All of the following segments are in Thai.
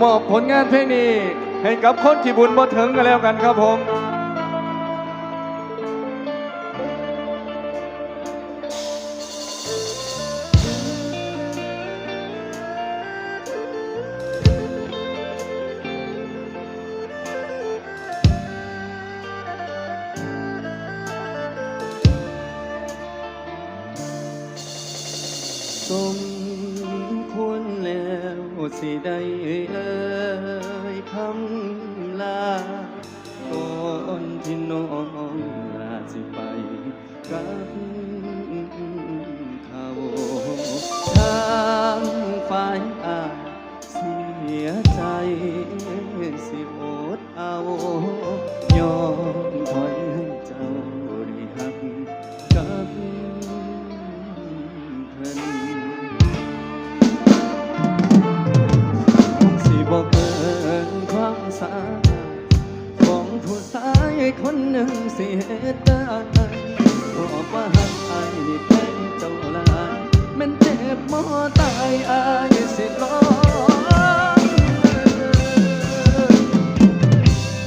มอบผลงานเพลงนี้ ให้กับคนที่บุญบ่ถึงกันแล้วกันครับผมสม สิได้เอ่ยคำลาก่อนที่น้องลาสิไปกับ นึ่งสิเหตุได้บอกว่าหักอายนี่แพ้เจ้าลายมันเจ็บมอตายอายสิร้อง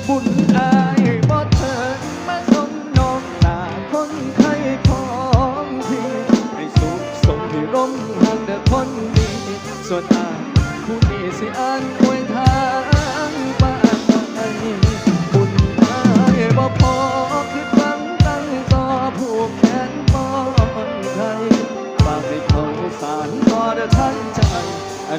บุญอายบ่เถิดมาสมน้องตาคนไข้ของพี่ให้สุขสมที่ร่มหักเด็กคนดีส่วนอายผู้นี้สิอ่านอวย อั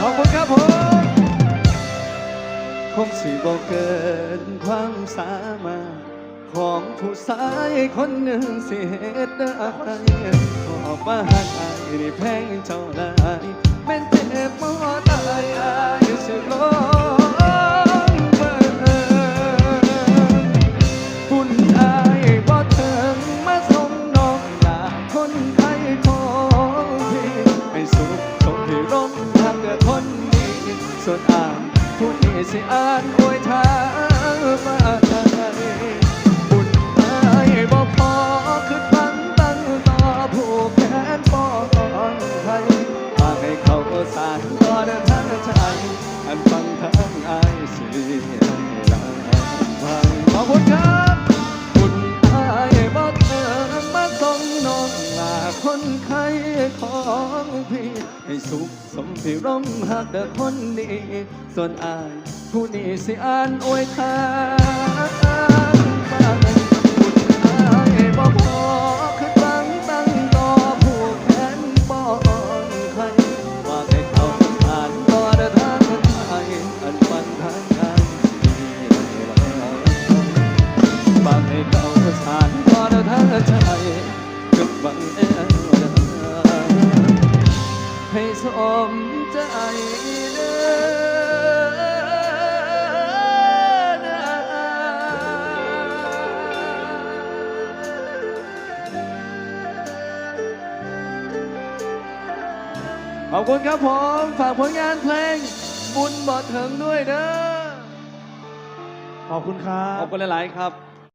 ขอบคุณครับผมคงสิบอกเกินความสามารถของผู้ชายคนหนึ่งสิเหตุไรขอกว่าหักอายนี่แพงเจ้าหลาย ส่วนอ่างผู้นี้สิอ่านอวยทางมาไทยบุญไอ้บ่พอคือฟังตั้งต่อผู้แค้นป้อนไทยฝากให้เขาสานต่อเดินทางใจอันฟังทางอายสิเลีย ไข้ของพี่ให้สุขสมที่ร่มหักเด้อคนนี้ ส่วนอายผู้นี้สิอ่านอวยทางไปคุณอายบ่พอคือตั้งตั้งต่อผู้แขนป้อนใครว่าให้เขาอ่านต่อเด้อทางไทยอันมันทางทางที่เราบางให้เขาสาน ให้สมใจเด้อขอบคุณครับผม ฝากผลงานเพลง บุญบอดถึงด้วยเด้อขอบคุณครัขบอบคุณหลาย ๆ ครับ